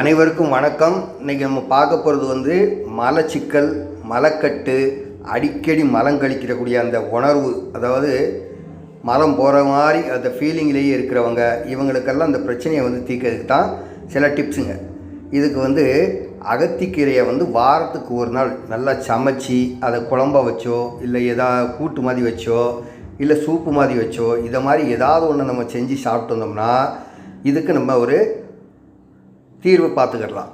அனைவருக்கும் வணக்கம். இன்றைக்கி நம்ம பார்க்க போகிறது வந்து மலச்சிக்கல் மலக்கட்டு அடிக்கடி மலம் கழிக்கிறக்கூடிய அந்த உணர்வு. அதாவது மலம் போகிற மாதிரி அந்த ஃபீலிங்லேயே இருக்கிறவங்க இவங்களுக்கெல்லாம் அந்த பிரச்சனையை வந்து தீர்க்கிறதுக்கு தான் சில டிப்ஸுங்க இதுக்கு வந்து அகத்திக்கீரையை வந்து வாரத்துக்கு ஒரு நாள் நல்லா சமைச்சி அதை குழம்ப வச்சோ இல்லை எதா கூட்டு மாதிரி வச்சோ இல்லை சூப்பு மாதிரி வச்சோ இதை மாதிரி ஏதாவது ஒன்று நம்ம செஞ்சு சாப்பிட்டு வந்தோம்னா இதுக்கு நம்ம ஒரு தீர்வு பார்த்துக்கிடலாம்.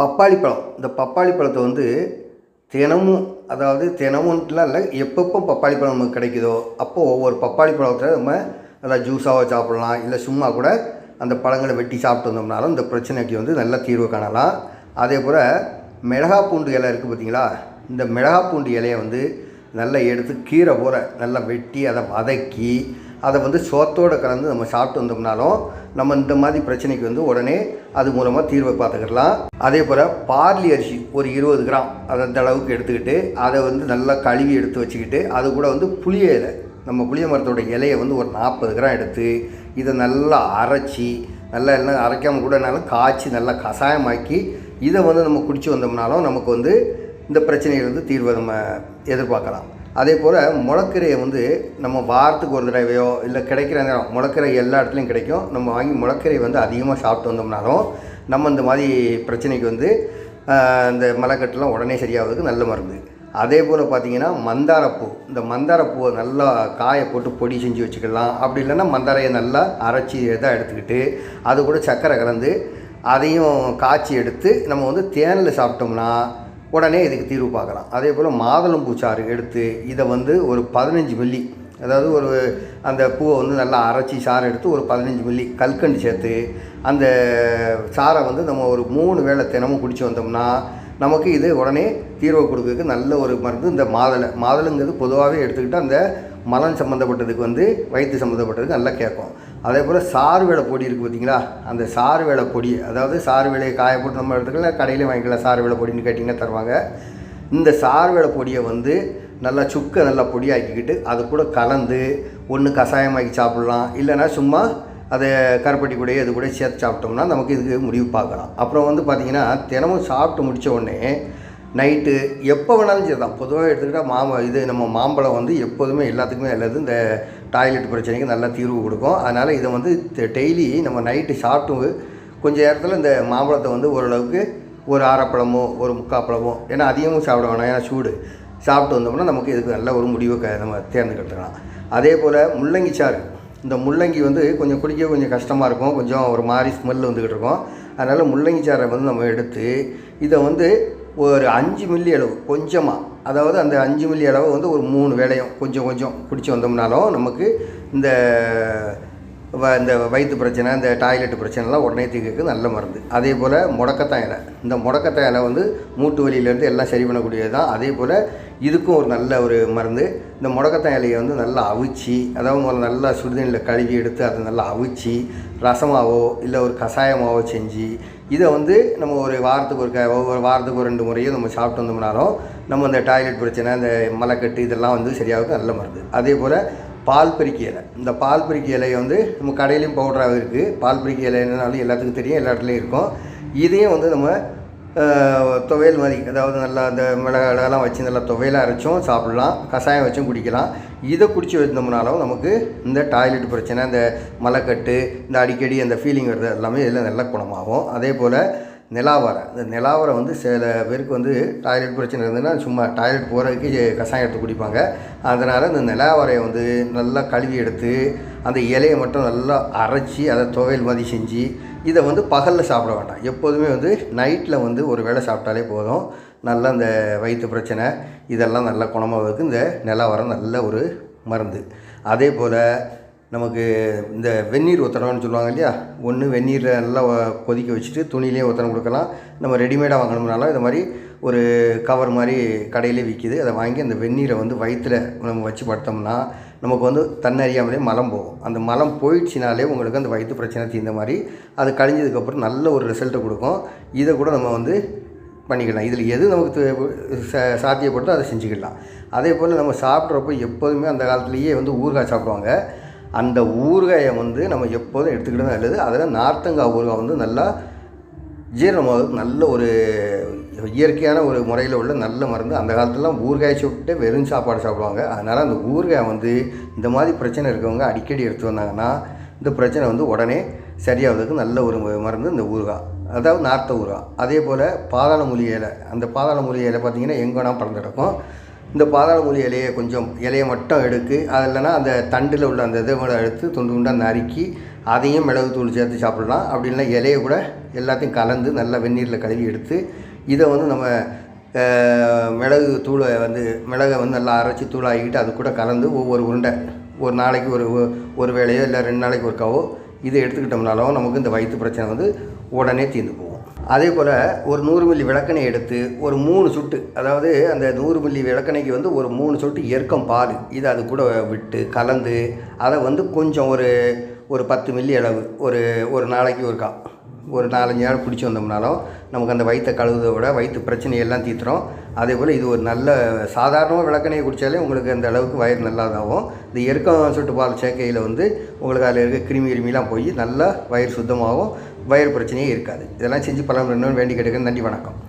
பப்பாளி பழம். இந்த பப்பாளி பழத்தை வந்து தினமும் அதாவது தினமும்லாம் இல்லை எப்பப்போ பப்பாளி பழம் நமக்கு கிடைக்குதோ அப்போது ஒவ்வொரு பப்பாளி பழத்தை நம்ம நல்லா ஜூஸாக சாப்பிட்லாம். இல்லை சும்மா கூட அந்த பழங்களை வெட்டி சாப்பிட்டு வந்தோம்னாலும் இந்த பிரச்சனைக்கு வந்து நல்ல தீர்வு காணலாம். அதே போல் மிளகா பூண்டு இலை இருக்குது பார்த்தீங்களா? இந்த மிளகா பூண்டு இலையை வந்து நல்லா எடுத்து கீரை போகிற நல்லா வெட்டி அதை வதக்கி அதை வந்து சோத்தோடு கலந்து நம்ம சாப்பிட்டு வந்தோம்னாலும் நம்ம இந்த மாதிரி பிரச்சனைக்கு வந்து உடனே அது மூலமாக தீர்வை பார்த்துக்கிடலாம் அதே போல் பார்லி அரிசி ஒரு இருபது கிராம் அதை அந்த அளவுக்கு எடுத்துக்கிட்டு அதை வந்து நல்லா கழுவி எடுத்து வச்சுக்கிட்டு அது கூட வந்து புளிய இலை. நம்ம புளிய மரத்தோட இலையை வந்து ஒரு நாற்பது கிராம் எடுத்து இதை நல்லா அரைச்சி நல்லா எல்லாம் அரைக்காமல் கூட காய்ச்சி நல்லா கஷாயமாக்கி இதை வந்து நம்ம குடிச்சு வந்தோம்னாலும் நமக்கு வந்து இந்த பிரச்சனையிலேருந்து தீர்வை நம்ம எதிர்பார்க்கலாம். அதே போல் முளக்கீரையை வந்து நம்ம வாரத்துக்கு ஒரு தடவையோ இல்லை கிடைக்கிற நேரம் முளக்கீரை எல்லா இடத்துலையும் கிடைக்கும். நம்ம வாங்கி முளக்கீரை வந்து அதிகமாக சாப்பிட்டு வந்தோம்னாலும் நம்ம இந்த மாதிரி பிரச்சனைக்கு வந்து இந்த மலைக்கட்டுலாம் உடனே சரியாகிறதுக்கு நல்ல மருந்து. அதே போல் பார்த்தீங்கன்னா மந்தாரப்பூ இந்த மந்தாரப்பூவை நல்லா காய போட்டு பொடி செஞ்சு வச்சுக்கலாம். அப்படி இல்லைன்னா மந்தாரையை நல்லா அரைச்சி இதாக எடுத்துக்கிட்டு அது கூட சர்க்கரை கலந்து அதையும் காய்ச்சி எடுத்து நம்ம வந்து தேனில் சாப்பிட்டோம்னா உடனே இதுக்கு தீர்வு பார்க்கலாம். அதே போல் மாதுளம்பூ சாறு எடுத்து இதை வந்து ஒரு பதினஞ்சு மில்லி அதாவது ஒரு அந்த பூவை வந்து நல்லா அரைச்சி சாறு எடுத்து ஒரு பதினஞ்சு மில்லி கல்கண்டு சேர்த்து அந்த சாறை வந்து நம்ம ஒரு மூணு வேளை தினமும் குடித்து வந்தோம்னா நமக்கு இது உடனே தீர்வு கொடுக்கறதுக்கு நல்ல ஒரு மருந்து. இந்த மாதுளை மாதுளைங்கிறது பொதுவாகவே எடுத்துக்கிட்டால் அந்த மலம் சம்மந்தப்பட்டதுக்கு வந்து வயிற்று சம்மந்தப்பட்டதுக்கு நல்லா கேட்கும். அதே போல் சாறு வேலை பொடி இருக்குது பார்த்தீங்களா அந்த சாறு வேலை பொடி அதாவது சாறு வேலையை காய போட்டு நம்ம எடுத்துக்கலாம் கடையிலே வாங்கிக்கலாம் சாறு வேலை பொடின்னு கேட்டிங்கன்னா தருவாங்க. இந்த சாறு வேலை பொடியை வந்து நல்லா சுக்க நல்லா பொடியாக்கிக்கிட்டு அது கூட கலந்து ஒன்று கஷாயமாக்கி சாப்பிட்லாம். இல்லைன்னா சும்மா அதை கருப்பட்டி கூட இது கூட சேர்த்து சாப்பிட்டோம்னா நமக்கு இதுக்கு முடிவு பார்க்கலாம். அப்புறம் வந்து பார்த்திங்கன்னா தினமும் சாப்பிட்டு முடித்த உடனே நைட்டு எப்போ வேணாலும் சரி தான் பொதுவாக எடுத்துக்கிட்டால் மாம்ப இது நம்ம மாம்பழம் வந்து எப்போதுமே எல்லாத்துக்குமே நல்லது. இந்த டாய்லெட் பிரச்சனைக்கு நல்லா தீர்வு கொடுக்கும். அதனால் இதை வந்து டெய்லி நம்ம நைட்டு சாப்பிட்டு கொஞ்சம் நேரத்தில் இந்த மாம்பழத்தை வந்து ஓரளவுக்கு ஒரு ஆரப்பழமோ ஒரு முக்காப்பழமோ ஏன்னா அதிகமும் சாப்பிட வேணாம் ஏன்னா சூடு. சாப்பிட்டு வந்தோம்னா நமக்கு இதுக்கு நல்ல ஒரு முடிவை க நம்ம தேர்ந்தெடுத்துக்கலாம். அதே போல் முள்ளங்கி சாறு. இந்த முள்ளங்கி வந்து கொஞ்சம் குடிக்க கொஞ்சம் கஷ்டமாக இருக்கும். கொஞ்சம் ஒரு மாதிரி ஸ்மெல் வந்துக்கிட்டு இருக்கும். அதனால் முள்ளங்கி சாறை வந்து நம்ம எடுத்து இதை வந்து ஒரு அஞ்சு மில்லி அளவு கொஞ்சமாக அதாவது அந்த அஞ்சு மில்லி அளவு வந்து ஒரு மூணு வேளையும் கொஞ்சம் கொஞ்சம் குடிச்சு வந்தோம்னாலும் நமக்கு இந்த இந்த வயிற்று பிரச்சனை இந்த டாய்லெட் பிரச்சனைலாம் உடனே தீர்க்கறதுக்கு நல்ல மருந்து. அதே போல் முடக்கத்தான் இலை. இந்த முடக்கத்தான் இலை வந்து மூட்டு வலியிலேருந்து எல்லாம் சரி பண்ணக்கூடியது தான் அதே போல் இதுக்கும் ஒரு நல்ல ஒரு மருந்து. இந்த முடக்கத்தான் இலையை வந்து நல்லா அவிச்சு அதாவது நல்லா சுடுதண்ணியில் கழுவி எடுத்து அதை நல்லா அவிச்சு ரசமாவோ இல்லை ஒரு கஷாயமாவோ செஞ்சு இதை வந்து நம்ம ஒரு வாரத்துக்கு ஒரு க ஒவ்வொரு வாரத்துக்கு ஒரு ரெண்டு முறையும் நம்ம சாப்பிட்டு வந்தோம்னாலும் நம்ம இந்த டாய்லெட் பிரச்சனை இந்த மலைக்கட்டு இதெல்லாம் வந்து சரியாகிறதுக்கு நல்ல மருந்து. அதே போல் பால் பறிக்கி இலை. இந்த பால் பறிக்கி இலையை வந்து நம்ம கடையிலையும் பவுடராக இருக்குது பால் பறிக்கி இலை என்னன்னாலும் எல்லாத்துக்கும் தெரியும் எல்லா இடத்துலையும் இருக்கும். இதையும் வந்து நம்ம துவையல் மாதிரி அதாவது நல்லா அந்த மிளகாடெல்லாம் வச்சு நல்லா துவையலாக அரைச்சும் சாப்பிட்லாம். கஷாயம் வச்சும் குடிக்கலாம். இதை குடிச்சு வந்தோம்னாலும் நமக்கு இந்த டாய்லெட் பிரச்சனை இந்த மலைக்கட்டு இந்த அடிக்கடி அந்த ஃபீலிங் வருது எல்லாமே இதில் நல்லா குணமாகும். அதே போல் நிலாவரை. இந்த நிலாவரை வந்து சில பேருக்கு வந்து டாய்லெட் பிரச்சனை இருந்ததுன்னா சும்மா டாய்லெட் போகிறதுக்கு கஷாயம் எடுத்து குடிப்பாங்க. அதனால் இந்த நிலாவரையை வந்து நல்லா கழுவி எடுத்து அந்த இலையை மட்டும் நல்லா அரைச்சி அதை துவையல் மாதிரி செஞ்சு இதை வந்து பகலில் சாப்பிட வேண்டாம். எப்போதுமே வந்து நைட்டில் வந்து ஒரு வேளை சாப்பிட்டாலே போதும். நல்லா இந்த வயிற்று பிரச்சனை இதெல்லாம் நல்லா குணமாகிறதுக்கு இந்த நிலாவரம் நல்ல ஒரு மருந்து. அதே போல் நமக்கு இந்த வெந்நீர் ஒத்தடம்னு சொல்லுவாங்க இல்லையா? ஒன்று வெந்நீரில் நல்லா கொதிக்க வச்சுட்டு துணியிலே ஒத்தடம் கொடுக்கலாம். நம்ம ரெடிமேடாக வாங்கணும்னாலும் இது மாதிரி ஒரு கவர் மாதிரி கடையிலே விற்கிது அதை வாங்கி அந்த வெந்நீரை வந்து வயிற்றில் நம்ம வச்சு படுத்தோம்னா நமக்கு வந்து தன்னறியாமலே மலம் போகும். அந்த மலம் போயிடுச்சினாலே உங்களுக்கு அந்த வயிற்று பிரச்சனை தீர்ந்த மாதிரி அது கழிஞ்சதுக்கப்புறம் நல்ல ஒரு ரிசல்ட்டை கொடுக்கும். இதை கூட நம்ம வந்து பண்ணிக்கலாம். இதில் எது நமக்கு ச- சாத்தியப்படுதோ அதை செஞ்சுக்கலாம். அதே போல் நம்ம சாப்பிட்றப்போ எப்போதுமே அந்த காலத்துலேயே வந்து ஊறுகாய் சாப்பிடுவாங்க. அந்த ஊறுகாயை வந்து நம்ம எப்போதும் எடுத்துக்கிட்டு தான் நல்லது அதில் நார்த்தங்காய் ஊறுகாய் வந்து நல்லா ஜீரணமாகுது நல்ல ஒரு இயற்கையான ஒரு முறையில் உள்ள நல்ல மருந்து. அந்த காலத்துலலாம் ஊறுகாய் சாப்பிட்டு வெறும் சாப்பாடு சாப்பிடுவாங்க. அதனால் அந்த ஊறுகாய் வந்து இந்த மாதிரி பிரச்சனை இருக்கவங்க அடிக்கடி எடுத்து வந்தாங்கன்னா இந்த பிரச்சனை வந்து உடனே சரியாகிறதுக்கு நல்ல ஒரு மருந்து இந்த ஊறுகாய். அதாவது நார்த்த ஊறுகாய். அதே போல் பாதாள மூலிகை இலை. அந்த பாதாள மூலிகை இலை பார்த்திங்கன்னா எங்கே பறந்து கிடக்கும் இந்த பாதாள மூலி இலையை கொஞ்சம் இலையை மட்டும் எடுத்து அது இல்லைன்னா அந்த தண்டில் உள்ள அந்த இதை கூட எடுத்து துண்டு துண்டாக நறுக்கி அதையும் மிளகு தூள் சேர்த்து சாப்பிடலாம். அப்படி இல்லைன்னா இலையை கூட எல்லாத்தையும் கலந்து நல்லா வெந்நீரில் கழுவி எடுத்து இதை வந்து நம்ம மிளகு தூளை வந்து மிளகை வந்து நல்லா அரைச்சி தூளாகிக்கிட்டு அது கூட கலந்து ஒவ்வொரு உருண்டை ஒரு நாளைக்கு ஒரு ஒரு வேளையோ இல்லை ரெண்டு நாளைக்கு ஒருக்காவோ இதை எடுத்துக்கிட்டோம்னாலும் நமக்கு இந்த வயிற்று பிரச்சனை வந்து உடனே தீர்ந்து போகும். அதே போல் ஒரு நூறு மில்லி விளக்கணை எடுத்து ஒரு மூணு சொட்டு அதாவது அந்த நூறு மில்லி விளக்கணைக்கு வந்து ஒரு மூணு சொட்டு எருக்கம் பால் இதை அது கூட விட்டு கலந்து அதை வந்து கொஞ்சம் ஒரு ஒரு பத்து மில்லி அளவு ஒரு ஒரு நாளைக்கு ஒரு கா ஒரு நாலஞ்சு நாள் பிடிச்சி வந்தோம்னாலும் நமக்கு அந்த வயிற்றை கழுவுதை விட வயிற்று பிரச்சனையெல்லாம் தீர்த்துறோம் அதே போல் இது ஒரு நல்ல சாதாரணமாக விளக்கணையை குடித்தாலே உங்களுக்கு அந்த அளவுக்கு வயிறு நல்லாதாகும் இந்த எருக்கம் சொட்டு பால் சேர்க்கையில் வந்து உங்களுக்கு அதில் இருக்க கிருமி கிருமிலாம் போய் நல்லா வயிறு சுத்தமாகும் வயிறு பிரச்சனையே இருக்காது. இதெல்லாம் செஞ்சு பலன் வேண்டி கேட்டுக்கிறேன். நன்றி வணக்கம்.